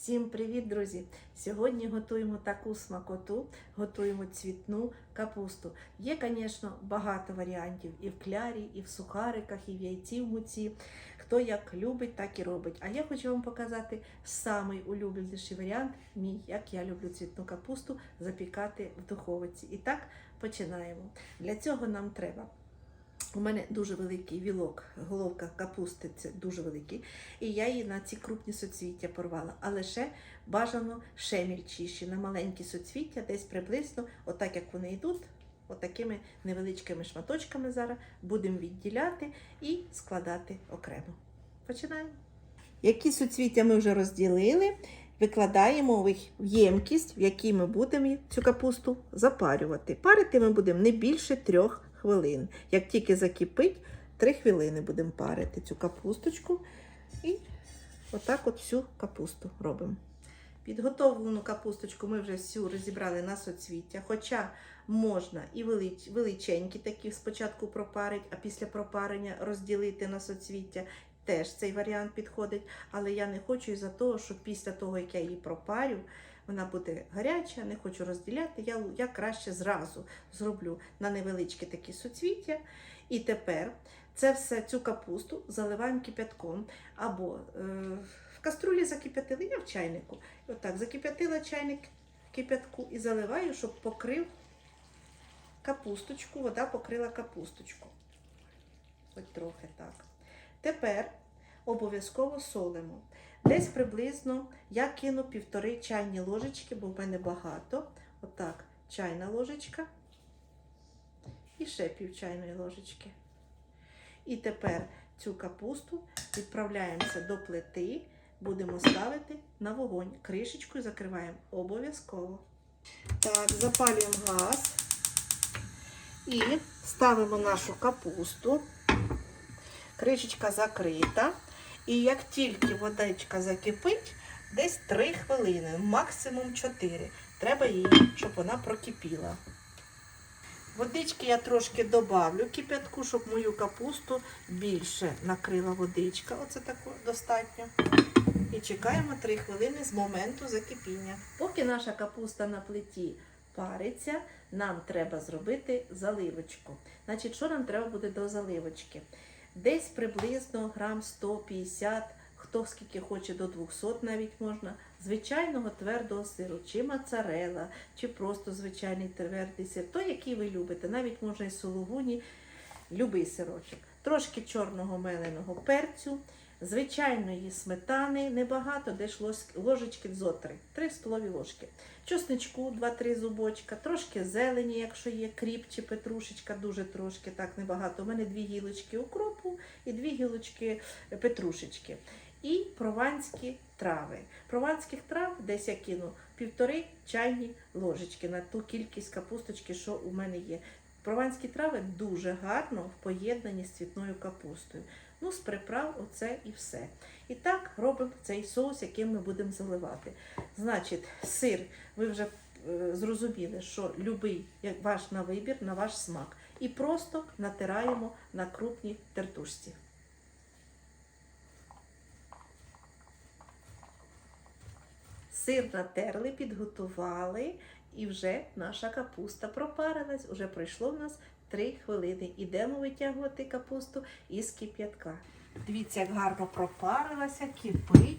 Всім привіт, друзі! Сьогодні готуємо таку смакоту, готуємо цвітну капусту. Є, звісно, багато варіантів і в клярі, і в сухариках, і в яйці в муці. Хто як любить, так і робить. А я хочу вам показати самий улюбленіший варіант, мій, як я люблю цвітну капусту, запікати в духовиці. І так починаємо. Для цього нам треба. У мене дуже великий вілок, головка капусти це дуже великий. І я її на ці крупні соцвіття порвала. Але ще бажано ще мільчіші, на маленькі соцвіття, десь приблизно, отак як вони йдуть, отакими невеличкими шматочками зараз будемо відділяти і складати окремо. Починаємо. Які соцвіття ми вже розділили, викладаємо в ємкість, в якій ми будемо цю капусту запарювати. Парити ми будемо не більше трьох хвилин. Як тільки закипить, три хвилини будемо парити цю капусточку і отак от всю капусту робимо. Підготовлену капусточку ми вже всю розібрали на соцвіття, хоча можна і величенькі такі спочатку пропарити, а після пропарення розділити на соцвіття. Теж цей варіант підходить, але я не хочу із-за того, що після того, як я її пропарю, вона буде гаряча, не хочу розділяти. Я, я краще зразу зроблю на невеличкі такі суцвіття. І тепер це все, цю капусту заливаємо кипятком або е, в каструлі закип'ятили, я в чайнику. Отак закип'ятила чайник в кипятку і заливаю, щоб покрив капусточку, вода покрила капусточку. Ось трохи так. Тепер обов'язково солимо. Десь приблизно я кину півтори чайні ложечки, бо в мене багато. Отак, чайна ложечка. І ще пів чайної ложечки. І тепер цю капусту відправляємося до плити, будемо ставити на вогонь. Кришечкою закриваємо обов'язково. Так, запалюємо газ і ставимо нашу капусту. Кришечка закрита. І як тільки водичка закипить, десь 3 хвилини, максимум 4. Треба її, щоб вона прокипіла. Водички я трошки добавлю кип'ятку, щоб мою капусту більше накрила водичка. Оце тако достатньо. І чекаємо 3 хвилини з моменту закипіння. Поки наша капуста на плиті париться, нам треба зробити заливочку. Значить, що нам треба буде до заливочки? Десь приблизно грам 150, хто скільки хоче до 200 навіть можна, звичайного твердого сиру, чи моцарела, чи просто звичайний твердий сир, той, який ви любите, навіть можна і сулугуні, любий сирочок. Трошки чорного меленого перцю, звичайної сметани, небагато, десь ложечки дзотри, 3 столові ложки. Чосничку 2-3 зубочка, трошки зелені, якщо є кріп чи петрушечка, дуже трошки, так небагато. У мене дві гілочки укропу і дві гілочки петрушечки. І прованські трави. Прованських трав десь я кину півтори чайні ложечки на ту кількість капусточки, що у мене є. Прованські трави дуже гарно в поєднанні з цвітною капустою. Ну, з приправ оце і все. І так робимо цей соус, яким ми будемо заливати. Значить, сир, ви вже е, зрозуміли, що любий ваш на вибір, на ваш смак. І просто натираємо на крупній тертушці. Сир натерли, підготували, і вже наша капуста пропарилась. Уже пройшло в нас 3 хвилини. Ідемо витягувати капусту із кип'ятка. Дивіться, як гарно пропарилася, кипить.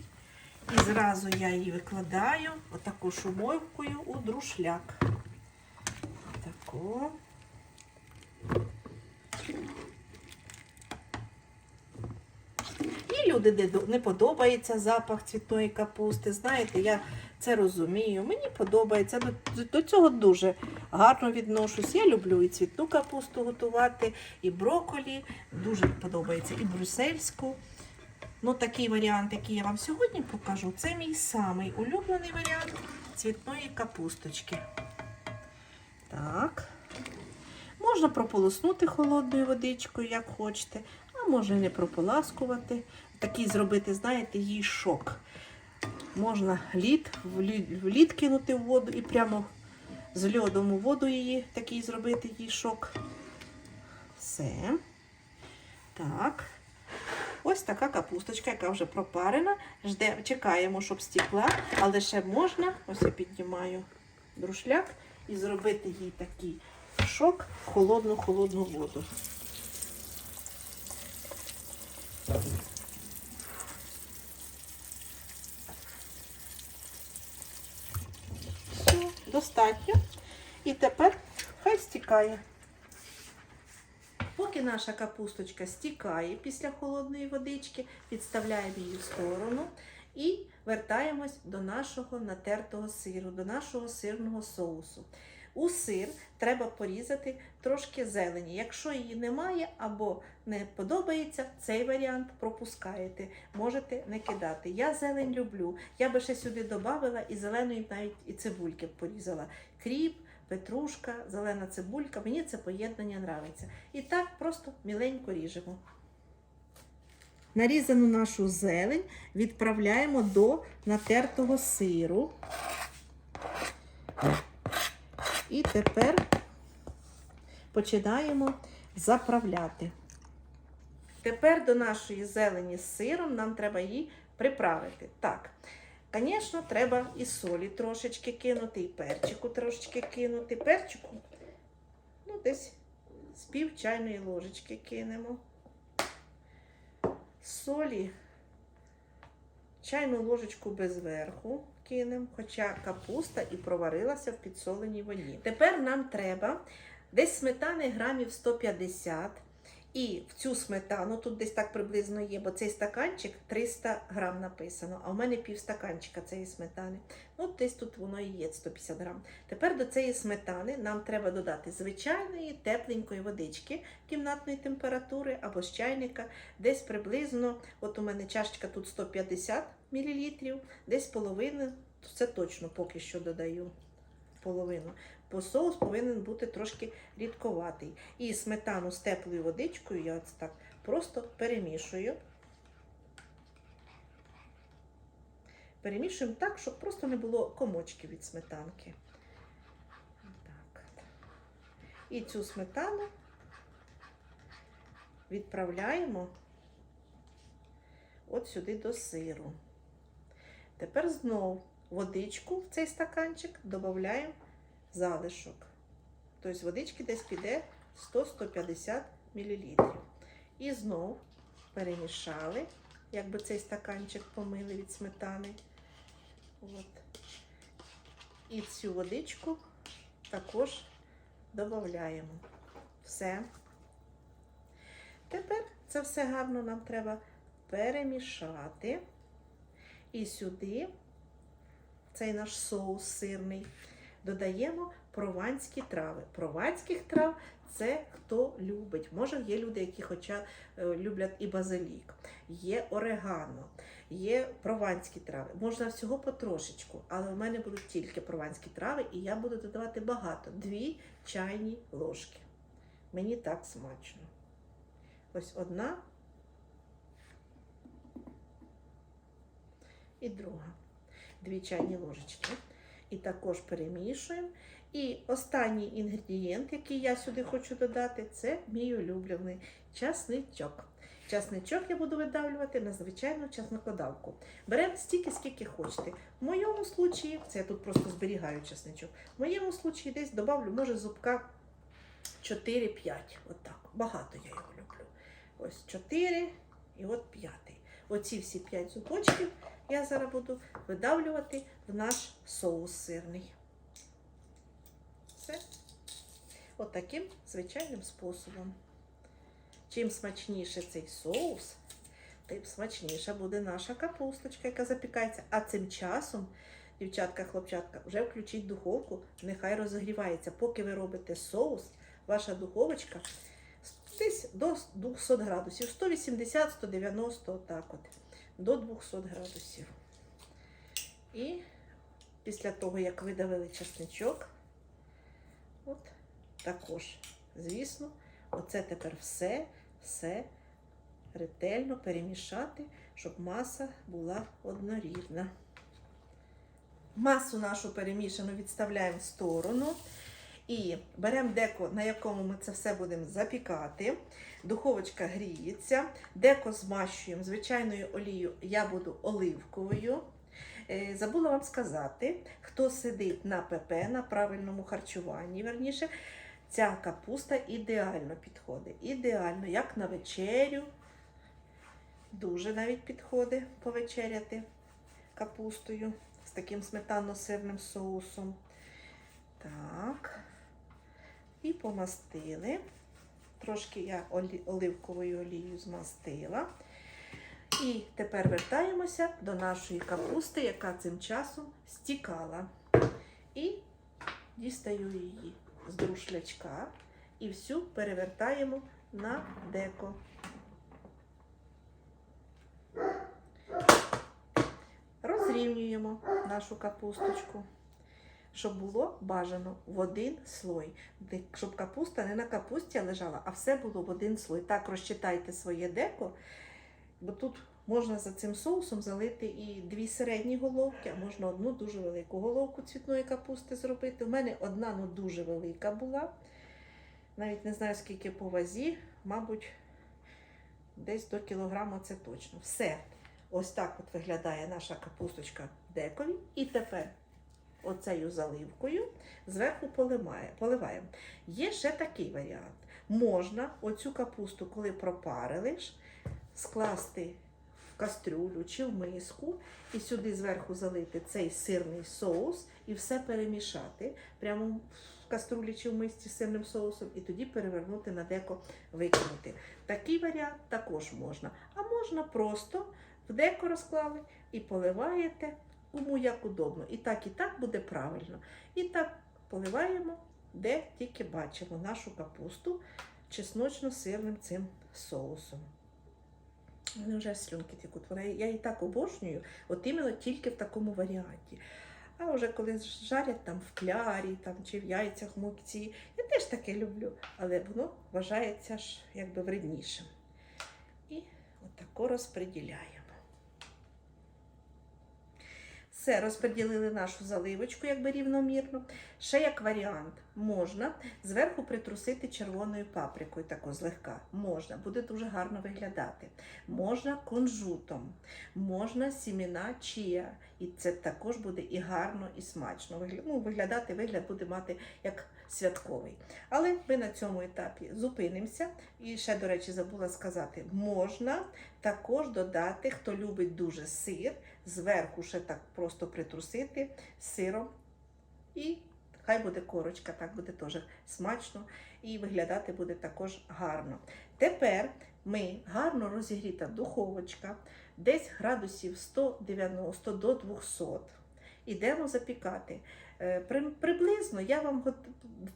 І зразу я її викладаю отаку шумовкою у друшляк. Отако. І люди не подобається запах цвітної капусти. Знаєте, я це розумію. Мені подобається. До, цього дуже гарно відношусь. Я люблю і цвітну капусту готувати, і броколі. Дуже подобається і брюссельську. Ну, такий варіант, який я вам сьогодні покажу, це мій самий улюблений варіант цвітної капусточки. Так. Можна прополоснути холодною водичкою, як хочете, а може не прополаскувати. Такий зробити, знаєте, їй шок. Можна лід, в лід, в лід кинути в воду і прямо з льодом у воду її такий зробити їй шок. Все. Так. Ось така капусточка, яка вже пропарена. Жде, чекаємо, щоб стікла, але ще можна, ось я піднімаю друшляк і зробити їй такий шок в холодну-холодну воду. Все, достатньо. І тепер хай стікає. Поки наша капусточка стікає після холодної водички, відставляємо її в сторону і вертаємось до нашого натертого сиру, до нашого сирного соусу. У сир треба порізати трошки зелені. Якщо її немає або не подобається, цей варіант пропускаєте. Можете не кидати. Я зелень люблю. Я би ще сюди додавала і зеленої навіть і цибульки порізала. Кріп, петрушка, зелена цибулька. Мені це поєднання нравиться. І так просто міленько ріжемо. Нарізану нашу зелень відправляємо до натертого сиру. І тепер починаємо заправляти. Тепер до нашої зелені з сиром нам треба її приправити. Так, звісно, треба і солі трошечки кинути, і перчику трошечки кинути. Перчику, ну, десь з пів чайної ложечки кинемо. Солі чайну ложечку без верху кинемо, хоча капуста і проварилася в підсоленій воді. Тепер нам треба десь сметани грамів 150. І в цю сметану, тут десь так приблизно є, бо цей стаканчик 300 грам написано, а в мене пів стаканчика цієї сметани. Ну, десь тут воно і є 150 грам. Тепер до цієї сметани нам треба додати звичайної тепленької водички кімнатної температури або з чайника, десь приблизно, от у мене чашечка тут 150 мл, десь половину, це точно поки що додаю половину. Бо соус повинен бути трошки рідковатий. І сметану з теплою водичкою я ось так просто перемішую. Перемішуємо так, щоб просто не було комочків від сметанки. Так. І цю сметану відправляємо от сюди до сиру. Тепер знову водичку в цей стаканчик додаємо залишок. Тобто водички десь піде 100-150 мл. І знов перемішали, якби цей стаканчик помили від сметани. От. І цю водичку також додаємо. Все. Тепер це все гарно нам треба перемішати. І сюди цей наш соус сирний додаємо прованські трави. Прованських трав це хто любить. Може, є люди, які хоча е, люблять і базилік, є орегано, є прованські трави. Можна всього потрошечку, але в мене будуть тільки прованські трави, і я буду додавати багато дві чайні ложки. Мені так смачно. Ось одна і друга. Дві чайні ложечки. І також перемішуємо. І останній інгредієнт, який я сюди хочу додати, це мій улюблений часничок. Часничок я буду видавлювати на звичайну часнокодавку. Беремо стільки, скільки хочете. В моєму случаї, це я тут просто зберігаю часничок, в моєму случаї десь добавлю, може, зубка 4-5. Отак. Багато я його люблю. Ось 4 і от 5. Оці всі 5 зубочків я зараз буду видавлювати в наш соус сирний. Все. От таким звичайним способом. Чим смачніше цей соус, тим смачніша буде наша капусточка, яка запікається. А цим часом, дівчатка, хлопчатка, вже включіть духовку, нехай розігрівається. Поки ви робите соус, ваша духовочка десь до 200 градусів, 180-190, отак от, до 200 градусів. І після того, як видавили часничок, от також, звісно, оце тепер все, все ретельно перемішати, щоб маса була однорідна. Масу нашу перемішану відставляємо в сторону. І беремо деко, на якому ми це все будемо запікати. Духовочка гріється. Деко змащуємо звичайною олією, я буду оливковою. Е, Забула вам сказати, хто сидить на ПП, на правильному харчуванні, верніше, ця капуста ідеально підходить. Ідеально, як на вечерю. Дуже навіть підходить повечеряти капустою з таким сметанно-сирним соусом. Так. І помастили. Трошки я оливковою олією змастила. І тепер вертаємося до нашої капусти, яка цим часом стікала. І дістаю її з друшлячка і всю перевертаємо на деко. Розрівнюємо нашу капусточку, щоб було бажано в один слой. Щоб капуста не на капусті лежала, а все було в один слой. Так розчитайте своє деко, бо тут можна за цим соусом залити і дві середні головки, а можна одну дуже велику головку цвітної капусти зробити. У мене одна ну, дуже велика була. Навіть не знаю, скільки по вазі, мабуть, десь до кілограма це точно. Все. Ось так от виглядає наша капусточка декові. І тепер оцею заливкою зверху поливаємо. Є ще такий варіант. Можна оцю капусту, коли пропарили скласти в кастрюлю чи в миску і сюди зверху залити цей сирний соус і все перемішати прямо в каструлі чи в мисці з сирним соусом, і тоді перевернути на деко викинути. Такий варіант також можна. А можна просто в деко розклали і поливаєте кому як удобно. І так, і так буде правильно. І так поливаємо, де тільки бачимо нашу капусту чесночно-сирним цим соусом. Вони вже слюнки текуть. Вона- Я її так обожнюю, от іменно тільки в такому варіанті. А вже коли жарять там в клярі там, чи в яйцях в мукці, я теж таке люблю, але воно вважається ж якби вреднішим. І отако розподіляємо. Все, розподілили нашу заливочку якби рівномірно. Ще як варіант, можна зверху притрусити червоною паприкою, таку злегка. Можна, буде дуже гарно виглядати. Можна кунжутом, можна сіміна чія. І це також буде і гарно, і смачно. Ну, виглядати вигляд буде мати як святковий. Але ми на цьому етапі зупинимося. І ще, до речі, забула сказати, можна також додати, хто любить дуже сир, зверху ще так просто притрусити сиром. І хай буде корочка, так буде теж смачно і виглядати буде також гарно. Тепер ми гарно розігріта духовочка, десь градусів 190 до 200. Ідемо запікати. Е, при- Приблизно я вам в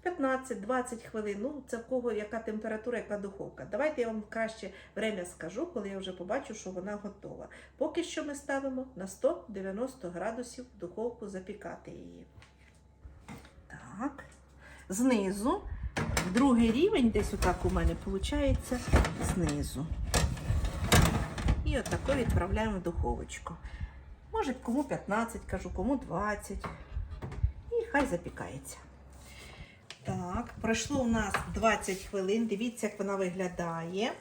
15-20 хвилин, ну це в кого яка температура, яка духовка. Давайте я вам краще время скажу, коли я вже побачу, що вона готова. Поки що ми ставимо на 190 градусів духовку запікати її. Так. Знизу, другий рівень, десь отак у мене виходить, знизу. І отако відправляємо в духовочку. Може, кому 15, кажу, кому 20. Хай запікається. Так, пройшло у нас 20 хвилин. Дивіться, як вона виглядає.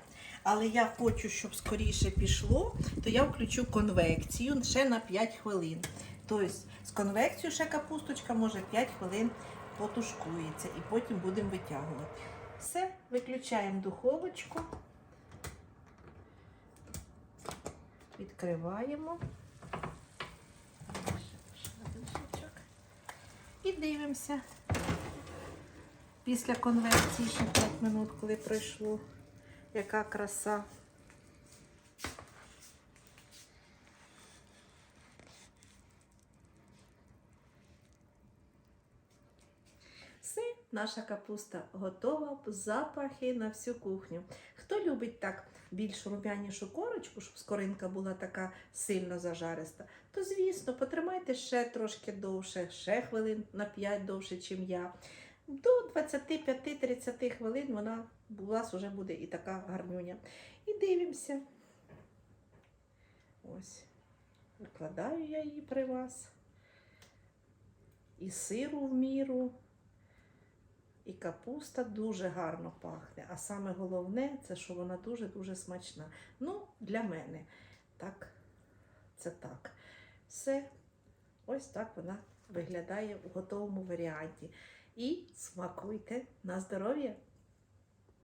Але я хочу, щоб скоріше пішло, то я включу конвекцію ще на 5 хвилин. Тобто з конвекцією ще капусточка може 5 хвилин потушкується і потім будемо витягувати. Все, виключаємо духовочку. Відкриваємо. І дивимося. Після конвекції ще 5 минут, коли пройшло. Яка краса. Все, наша капуста готова, запахи на всю кухню. Хто любить так більш рум'янішу корочку, щоб скоринка була така сильно зажариста, то звісно, потримайте ще трошки довше, ще хвилин на 5 довше, ніж я. До 25-30 хвилин вона у вас вже буде і така гарнюня. І дивимося. Ось. Викладаю я її при вас. І сиру в міру. І капуста дуже гарно пахне. А саме головне, це що вона дуже-дуже смачна. Ну, для мене. Так, це так. Все. Ось так вона виглядає у готовому варіанті. І смакуйте на здоров'я!